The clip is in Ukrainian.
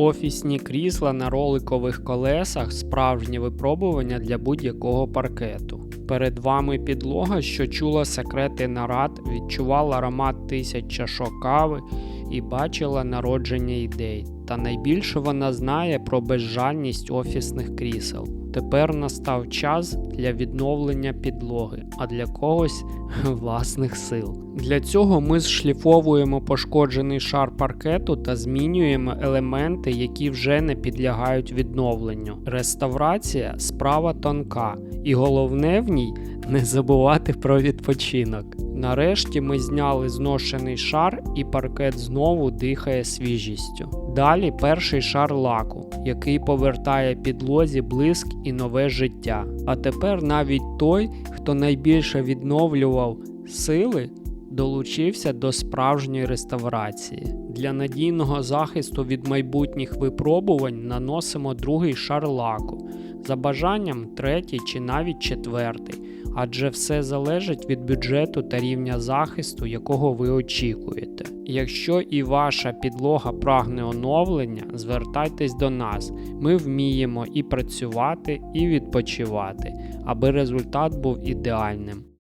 Офісні крісла на роликових колесах справжнє випробування для будь-якого паркету. Перед вами підлога, що чула секрети нарад, відчувала аромат тисяч чашок кави і бачила народження ідей. Та найбільше вона знає про безжальність офісних крісел. Тепер настав час для відновлення підлоги, а для когось власних сил. Для цього ми зшліфовуємо пошкоджений шар паркету та змінюємо елементи, які вже не підлягають відновленню. Реставрація справа тонка, і головне в ній не забувати про відпочинок. Нарешті ми зняли зношений шар, і паркет знову дихає свіжістю. Далі перший шар лаку, який повертає підлозі блиск і нове життя. А тепер навіть той, хто найбільше відновлював сили, долучився до справжньої реставрації. Для надійного захисту від майбутніх випробувань наносимо другий шар лаку, за бажанням третій чи навіть четвертий, адже все залежить від бюджету та рівня захисту, якого ви очікуєте. Якщо і ваша підлога прагне оновлення, звертайтесь до нас. Ми вміємо і працювати, і відпочивати, аби результат був ідеальним.